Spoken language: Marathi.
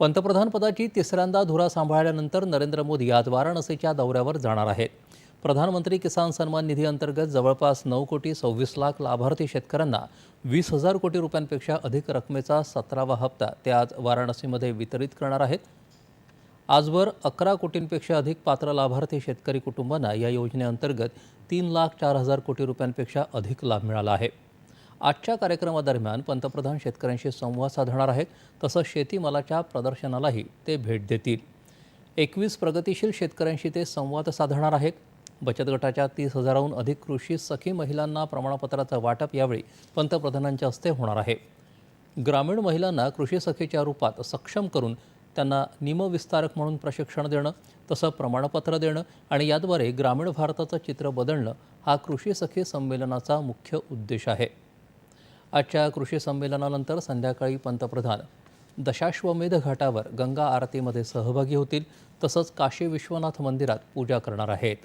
पंतप्रधानपदाची तिसऱ्यांदा धुरा सांभाळल्यानंतर नरेंद्र मोदी आज वाराणसीच्या दौऱ्यावर जाणार आहेत. प्रधानमंत्री किसान सन्मान निधी अंतर्गत जवळपास नऊ कोटी सव्वीस लाख लाभार्थी शेतकऱ्यांना वीस हजार कोटी रुपयांपेक्षा अधिक रकमेचा सतरावा हप्ता ते आज वाराणसीमध्ये वितरित करणार आहेत. आजवर अकरा कोटींपेक्षा अधिक पात्र लाभार्थी शेतकरी कुटुंबांना या योजनेअंतर्गत तीन लाख चार हजार कोटी रुपयांपेक्षा अधिक लाभ मिळाला आहे. आजच्या कार्यक्रमादरम्यान पंतप्रधान शेतकऱ्यांशी संवाद साधणार आहेत. तसंच शेतीमालाच्या प्रदर्शनालाही ते भेट देतील. एकवीस प्रगतिशील शेतकऱ्यांशी ते संवाद साधणार आहेत. बचत गटाच्या तीस हजाराहून अधिक कृषी सखी महिलांना प्रमाणपत्राचं वाटप यावेळी पंतप्रधानांच्या हस्ते होणार आहे. ग्रामीण महिलांना कृषी सखीच्या रूपात सक्षम करून त्यांना निमविस्तारक म्हणून प्रशिक्षण देणं तसं प्रमाणपत्र देणं आणि याद्वारे ग्रामीण भारताचं चित्र बदलणं हा कृषी सखी संमेलनाचा मुख्य उद्देश आहे. आजच्या कृषी संमेलनानंतर संध्याकाळी पंतप्रधान दशाश्वमेध घाटावर गंगा आरतीमध्ये सहभागी होतील तसंच काशी विश्वनाथ मंदिरात पूजा करणार आहेत.